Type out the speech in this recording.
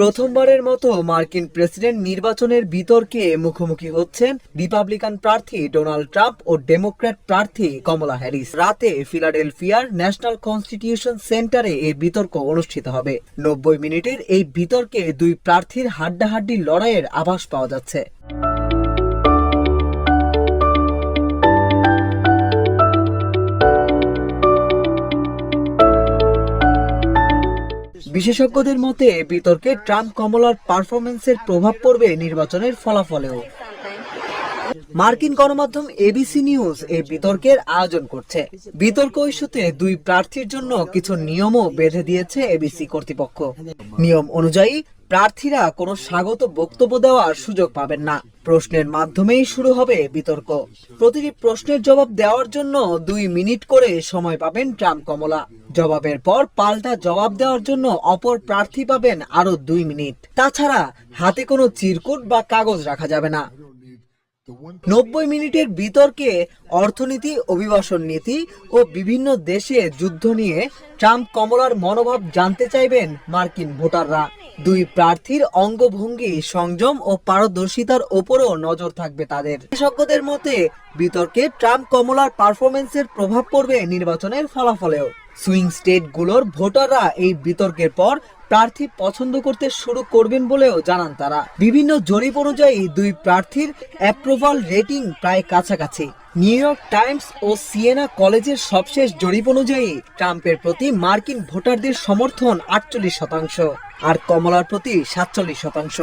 প্রথমবারের মতো মার্কিন প্রেসিডেন্ট নির্বাচনের বিতর্কে মুখোমুখি হচ্ছেন রিপাবলিকান প্রার্থী ডোনাল্ড ট্রাম্প ও ডেমোক্র্যাট প্রার্থী কমলা হ্যারিস। রাতে ফিলাডেলফিয়ার ন্যাশনাল কনস্টিটিউশন সেন্টারে এই বিতর্ক অনুষ্ঠিত হবে। নব্বই মিনিটের এই বিতর্কে দুই প্রার্থীর হাড্ডাহাড্ডি লড়াইয়ের আভাস পাওয়া যাচ্ছে। বিশেষজ্ঞদের মতে, বিতর্কে ট্রাম্প কমলার পারফরমেন্সের প্রভাব পড়বে নির্বাচনের ফলাফলেও। মার্কিন গণমাধ্যম এবিসি নিউজ এই বিতর্কের আয়োজন করছে। বিতর্ক ইস্যুতে দুই প্রার্থীর জন্য কিছু নিয়মও বেঁধে দিয়েছে এবিসি কর্তৃপক্ষ। নিয়ম অনুযায়ী প্রার্থীরা কোনো স্বাগত বক্তব্য দেওয়ার সুযোগ পাবেন না। প্রশ্নের মাধ্যমেই শুরু হবে বিতর্ক। প্রতিটি প্রশ্নের জবাব দেওয়ার জন্য দুই মিনিট করে সময় পাবেন ট্রাম্প কমলা। জবাবের পর পাল্টা জবাব দেওয়ার জন্য অপর প্রার্থী পাবেন আরও দুই মিনিট। তাছাড়া হাতে কোনো চিরকুট বা কাগজ রাখা যাবে না। নব্বই মিনিটের বিতর্কে অর্থনীতি, অভিবাসন নীতি ও বিভিন্ন দেশে যুদ্ধ নিয়ে ট্রাম্প কমলার মনোভাব জানতে চাইবেন মার্কিন ভোটাররা। দুই প্রার্থীর অঙ্গভঙ্গি, সংযম ও পারদর্শিতার ওপরও নজর থাকবে তাদের। বিশেষজ্ঞদের মতে, বিতর্কে ট্রাম্প কমলার পারফরমেন্সের প্রভাব পড়বে নির্বাচনের ফলাফলেও। সুইং স্টেটগুলোর ভোটাররা এই বিতর্কের পর প্রার্থী পছন্দ করতে শুরু করবেন বলেও জানান তারা। বিভিন্ন জরিপ অনুযায়ী দুই প্রার্থীর অ্যাপ্রুভাল রেটিং প্রায় কাছাকাছি। নিউ ইয়র্ক টাইমস ও সিয়েনা কলেজের সবশেষ জরিপ অনুযায়ী ট্রাম্পের প্রতি মার্কিন ভোটারদের সমর্থন আটচল্লিশ শতাংশ আর কমলার প্রতি সাতচল্লিশ শতাংশ।